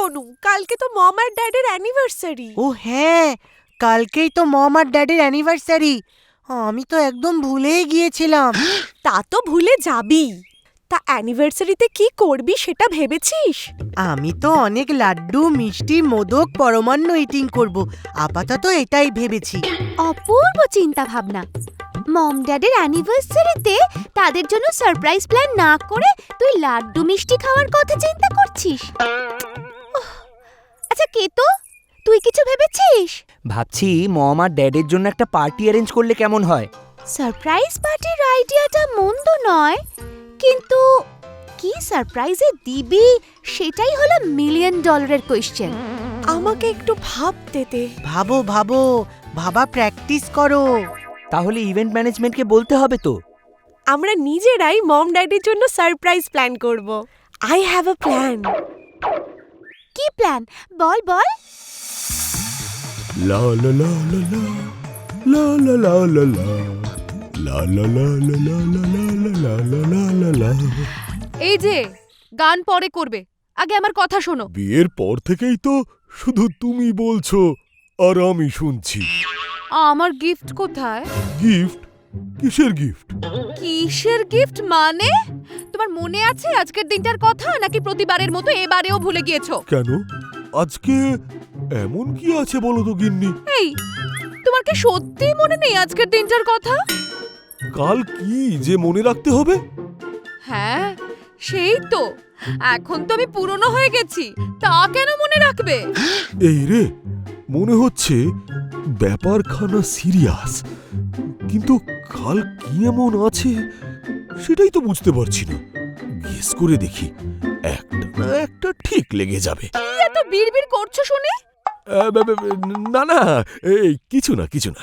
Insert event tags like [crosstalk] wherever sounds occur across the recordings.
গনু কালকে তো মম আর ড্যাডের অ্যানিভার্সারি ও হ্যাঁ কালকেই তো মম আর ড্যাডির অ্যানিভার্সারি আমি তো একদম ভুলেই গিয়েছিলাম। [gasps] তা তো ভুলে যাবি। তা অ্যানিভার্সারিতে কি করবি সেটা ভেবেছিস? আমি তো অনেক লাড্ডু মিষ্টি মোদক পরমান্ন ইটিং করব। আপাতত এটাই ভেবেছি। অপূর্ব চিন্তা ভাবনা মম ড্যাডের অ্যানিভার্সারিতে তাদের জন্য সারপ্রাইজ প্ল্যান না করে তুই লাড্ডু মিষ্টি খাওয়ার কথা চিন্তা করছিস? আচ্ছা কেতো তুই কিছু ভেবেছিস? ভাবছি মম আর ড্যাডের জন্য একটা পার্টি অ্যারেঞ্জ করলে কেমন হয়? সারপ্রাইজ পার্টির আইডিয়াটা মন্দ নয় কিন্তু কি সারপ্রাইজে দিবি সেটাই হলো মিলিয়ন ডলারের কোয়েশ্চেন আমাকে একটু ভাবতে দে। ভাবো ভাবো ভাবা প্র্যাকটিস করো। তাহলে ইভেন্ট ম্যানেজমেন্টকে বলতে হবে তো? আমরা নিজেরাই মম ড্যাডির জন্য সারপ্রাইজ প্ল্যান করব। আই হ্যাভ আ প্ল্যান কি প্ল্যান বল বল la la la La la la la la La la la la la la la la la la la la এই যে গান পরে করবে আগে আমার কথা শোনো বিয়ের পর থেকেই তো শুধু তুমি বলছো আর আমি শুনছি আমার গিফট কোথায় গিফট কিসের গিফট কিসের গিফট মানে? তোমার মনে আছে আজকের দিনটার কথা নাকি প্রতিবারের মতো এবারেও ভুলে গিয়েছো? কেন? আজকে এমন কি আছে বলো তো গিন্নি? এই তোমার কি সত্যি মনে নেই আজকের দিনটার কথা? কাল কি যে মনে রাখতে হবে? হ্যাঁ সেই তো। এখন তো আমি পুরনো হয়ে গেছি তা কেন মনে রাখবে? এই রে মনে হচ্ছে ব্যাপারখানা সিরিয়াস কিন্তু কাল কি এমন আছে? সেটাই তো বুঝতে পারছি না। গেস করে দেখি একটা না একটা ঠিক লেগে যাবে। এত বিড়বিড় করছ শুনে? না না এই কিছু না কিছু না।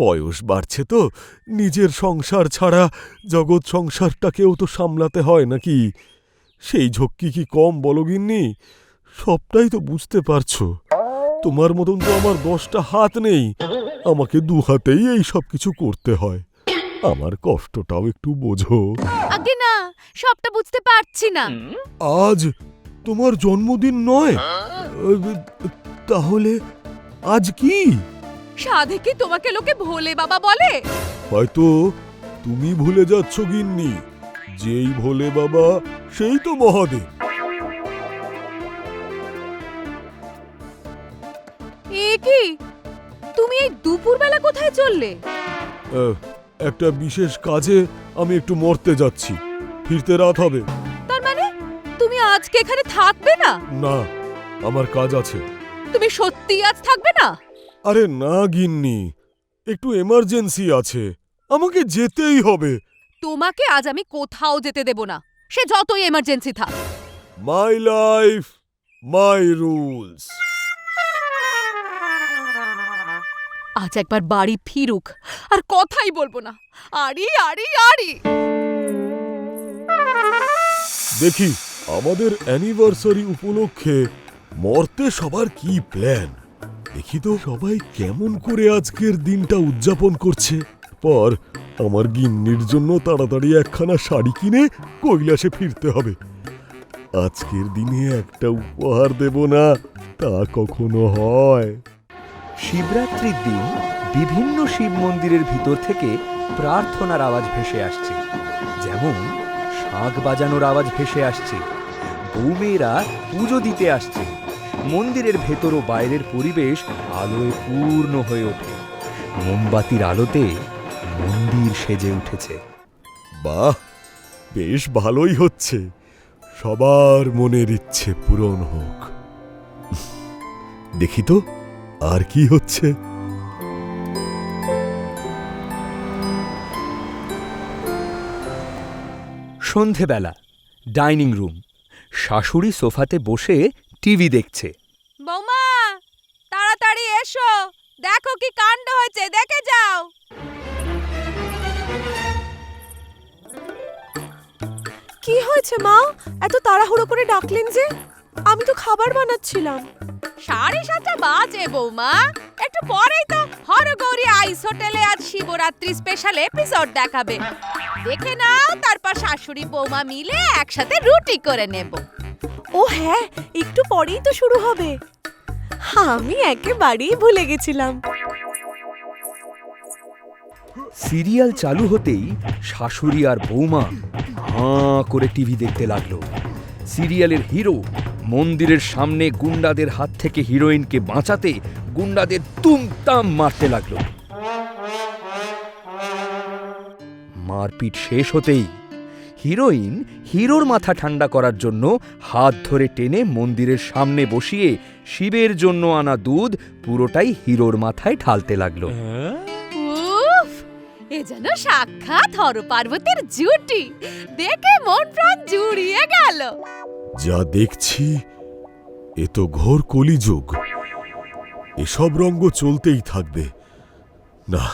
বয়স বাড়ছে তো নিজের সংসার ছাড়া জগৎ সংসারটাকেও তো সামলাতে হয় নাকি? সেই ঝক্কি কি কম বলো গিন্নি? সবটাই তো বুঝতে পারছ। তোমার মতন তো আমার দশটা হাত নেই। আমাকে দু হাতেই এই সব কিছু করতে হয়। আমার কষ্টটাও একটু বোঝো। আগে না সবটা বুঝতে পারছি না। আজ তোমার জন্মদিন নয়। তাহলে আজ কি? সাধে কি তোমাকে লোকে ভোলে বাবা বলে? হয়তো তুমি ভুলে যাচ্ছ গিন্নি। যেই ভোলে বাবা সেই তো মহাদেব। দুপুরবেলা কোথায় চললে? আহ, একটা বিশেষ কাজে আমি একটু মরতে যাচ্ছি। ফিরতে রাত হবে। তার মানে তুমি আজকে এখানে থাকবে না? না আমার কাজ আছে। তুমি সত্যি আজ থাকবে না? আরে না গিন্নি। একটু এমার্জেন্সি আছে। আমাকে যেতেই হবে। তোমাকে আজ আমি কোথাও যেতে দেব না। সে যতই এমার্জেন্সি থাক। মাই লাইফ মাই রুলস আজ একবার বাড়ি ফিরুক, আর কথাই বলব না। আরি আরি আরি দেখি, আমাদের অ্যানিভার্সারি উপলক্ষে মর্তে সবার কি প্ল্যান দেখি তো সবাই কেমন করে আজকের দিনটা উদযাপন করছে। পর, আমার গিন্নির জন্য তাড়াতাড়ি একখানা শাড়ি কিনে কৈলাসে ফিরতে হবে। আজকের দিনে একটা উপহার দেব না, তা কখনো হয়। শিবরাত্রির দিন বিভিন্ন শিব মন্দিরের ভিতর থেকে প্রার্থনার আওয়াজ ভেসে আসছে। যেমন শাঁখ বাজানোর আওয়াজ ভেসে আসছে, বৌমেয়েরা পুজো দিতে আসছে। মন্দিরের ভেতর ও বাইরের পরিবেশ আলোয় পূর্ণ হয়ে ওঠে। মোমবাতির আলোতে মন্দির সেজে উঠেছে। বাহ, বেশ ভালোই হচ্ছে। সবার মনের ইচ্ছে পূরণ হোক। দেখি তো। আর কি হচ্ছে? সন্ধেবেলা ডাইনিং রুম। শাশুড়ি সোফাতে বসে টিভি দেখছে। বৌমা তাড়াতাড়ি এসো। দেখো কি কাণ্ড হয়েছে দেখে যাও। কি হয়েছে মা? এত তাড়াহুড়ো করে ডাকলেন যে? আমি তো খাবার বানাচ্ছিলাম। সাড়ে সাতটা বাজে বৌমা। একটু পরেই তো হরগৌরী আইস হোটেলে আজ শিবরাত্রি স্পেশাল এপিসোড দেখাবে। দেখে নাও তারপর শাশুড়ি বৌমা মিলে একসাথে রুটি করে নেব। ও হ্যাঁ একটু পরেই তো শুরু হবে। আমি একেবারেই ভুলে গেছিলাম। সিরিয়াল চালু হতেই শাশুড়ি আর বৌমা হাঁ করে টিভি দেখতে লাগল। সিরিয়ালের হিরো মন্দিরের সামনে গুন্ডাদের হাত থেকে হিরোইনকে বাঁচাতে গুন্ডাদের তুমতাম মারতে লাগল। মারপিট শেষ হতেই হিরোইন হিরোর মাথা ঠান্ডা করার জন্য হাত ধরে টেনে মন্দিরের সামনে বসিয়ে শিবের জন্য আনা দুধ পুরোটাই হিরোর মাথায় ঢালতে লাগল। এ যেন সাক্ষাৎ হর পার্বতীর জুটি। দেখে মন প্রাণ জুড়িয়ে গেল। যা দেখছি, এ তো ঘোর কলিযুগ। এসব রঙ্গ চলতেই থাকবে। না,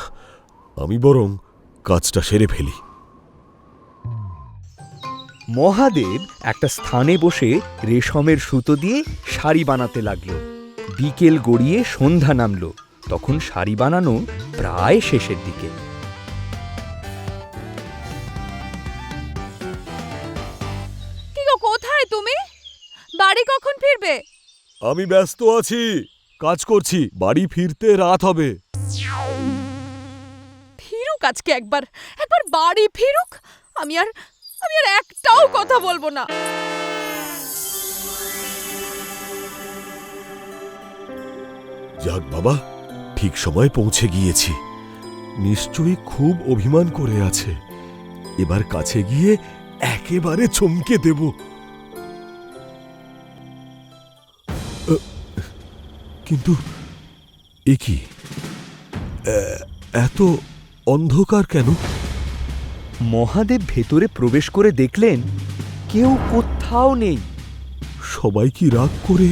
আমি বরং কাজটা সেরে ফেলি। মহাদেব একটা স্থানে বসে রেশমের সুতো দিয়ে শাড়ি বানাতে লাগল। বিকেল গড়িয়ে সন্ধ্যা নামলো। তখন শাড়ি বানানো প্রায় শেষের দিকে। কখন ফিরবে আমি ব্যস্ত আছি। কাজ করছি। বাড়ি ফিরতে রাত হবে। ফিরুক আজকে একবার। একবার বাড়ি ফিরুক। আমি আর আমি আর একটাও কথা বলব না। যাক বাবা ঠিক সময় পৌঁছে গিয়েছি। নিশ্চয়ই খুব অভিমান করে আছে। এবার কাছে গিয়ে একেবারে চমকে দেব। কিন্তু এ কি? এত অন্ধকার কেন? মহাদেব ভেতরে প্রবেশ করে দেখলেন কেউ কোথাও নেই। সবাই কি রাগ করে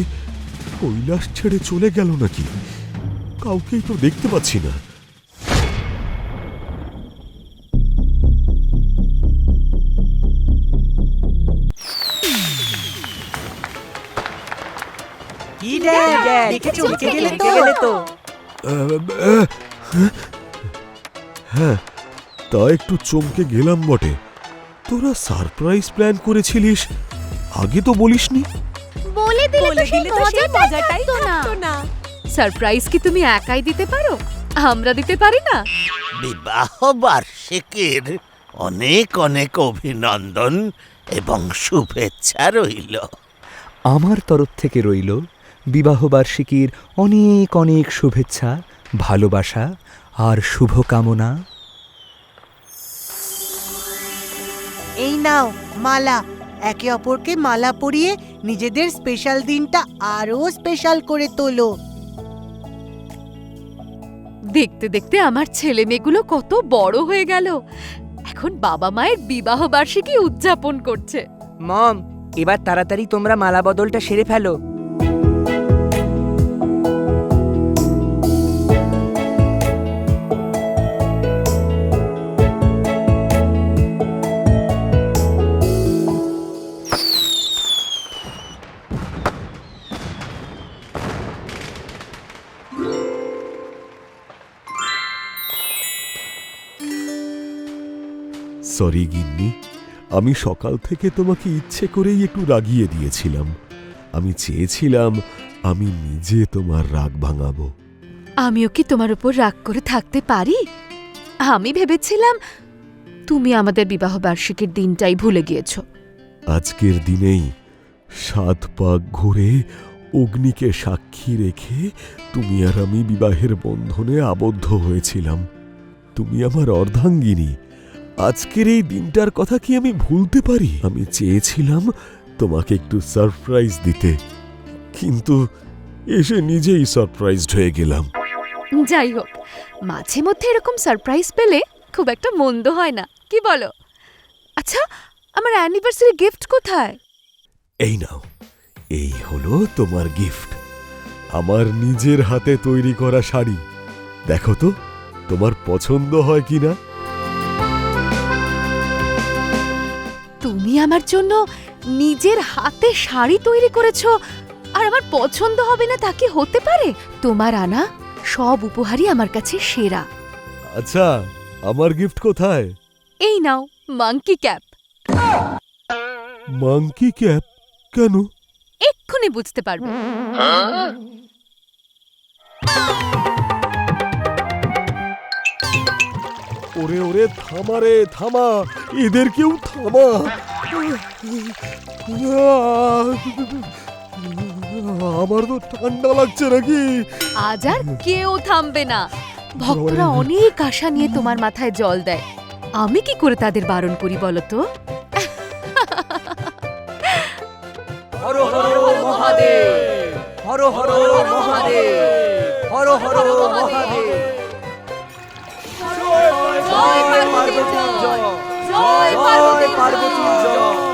কৈলাস ছেড়ে চলে গেল নাকি? কাউকেই তো দেখতে পাচ্ছি না। কি ড্যাড দেখে চমকে গেলে তো। আহ, আহ, হ্যাঁ তা একটু চমকে গেলাম বটে। তোরা সারপ্রাইজ প্ল্যান করেছিলিস? আগে তো বলিসনি। বলে দিলে তো সেই তো মজাটাই থাকতো না। সারপ্রাইজ কি তুমি একাই দিতে পারো? আমরা দিতে পারি না? বিবাহ বার্ষিকীর অনেক অনেক অভিনন্দন এবং শুভেচ্ছা রইল। আমার তরফ থেকে রইল বিবাহবার্ষিকীর অনেক অনেক শুভেচ্ছা ভালোবাসা আর শুভকামনা। এই নাও মালা। একে অপরকে মালা পরিয়ে নিজেদের স্পেশাল দিনটা আরও স্পেশাল করে তোলো। দেখতে দেখতে আমার ছেলে মেয়েগুলো কত বড় হয়ে গেল। এখন বাবা মায়ের বিবাহ বার্ষিকী উদযাপন করছে। মম এবার তাড়াতাড়ি তোমরা মালা বদলটা সেরে ফেলো। সরি গিন্নি। আমি সকাল থেকে তোমাকে ইচ্ছে করেই একটু রাগিয়ে দিয়েছিলাম। আমি চেয়েছিলাম আমি নিজে তোমার রাগ ভাঙাবো। আমিও কি তোমার উপর রাগ করে থাকতে পারি? আমি ভেবেছিলাম তুমি আমাদের বিবাহ বার্ষিকীর দিনটাই ভুলে গিয়েছ। আজকের দিনেই সাত পাক ঘুরে অগ্নিকে সাক্ষী রেখে তুমি আর আমি বিবাহের বন্ধনে আবদ্ধ হয়েছিলাম। তুমি আমার অর্ধাঙ্গিনী। আজকের এই দিনটার কথা কি আমি ভুলতে পারি? আমি চেয়েছিলাম তোমাকে একটু সারপ্রাইজ দিতে কিন্তু এসে নিজেই সারপ্রাইজড হয়ে গেলাম। যাই হোক মাঝে মধ্যে এরকম সারপ্রাইজ পেলে খুব একটা মন্দ হয় না কি বলো? আচ্ছা আমার অ্যানিভার্সারি গিফট কোথায়? এই নাও এই হলো তোমার গিফট আমার নিজের হাতে তৈরি করা শাড়ি। দেখো তো তোমার পছন্দ হয় কিনা? তুমি আমার জন্য নিজের হাতে শাড়ি তৈরি করেছ। আর আমার পছন্দ হবে না তা কি হতে পারে? তোমার আনা সব উপহারই আমার কাছে সেরা। আচ্ছা আমার গিফট কোথায়? এই নাও মাঙ্কি ক্যাপ মাংকি ক্যাপ কেন? এক্ষুনি বুঝতে পারবে। ওরে ওরে থামা রে থামা। এদের কেউ থামা। আমার তো ঠান্ডা লাগছে নাকি? আজ আর কেউ থামবে না। ভক্তরা অনেক আশা নিয়ে তোমার মাথায় জল দেয়। আমি কি করে তাদের বারণ করি বলো তো? হর হর মহাদেব হর হর মহাদেব হর হর মহাদেব। জয় পার্বতী জয় জয় পার্বতী জয়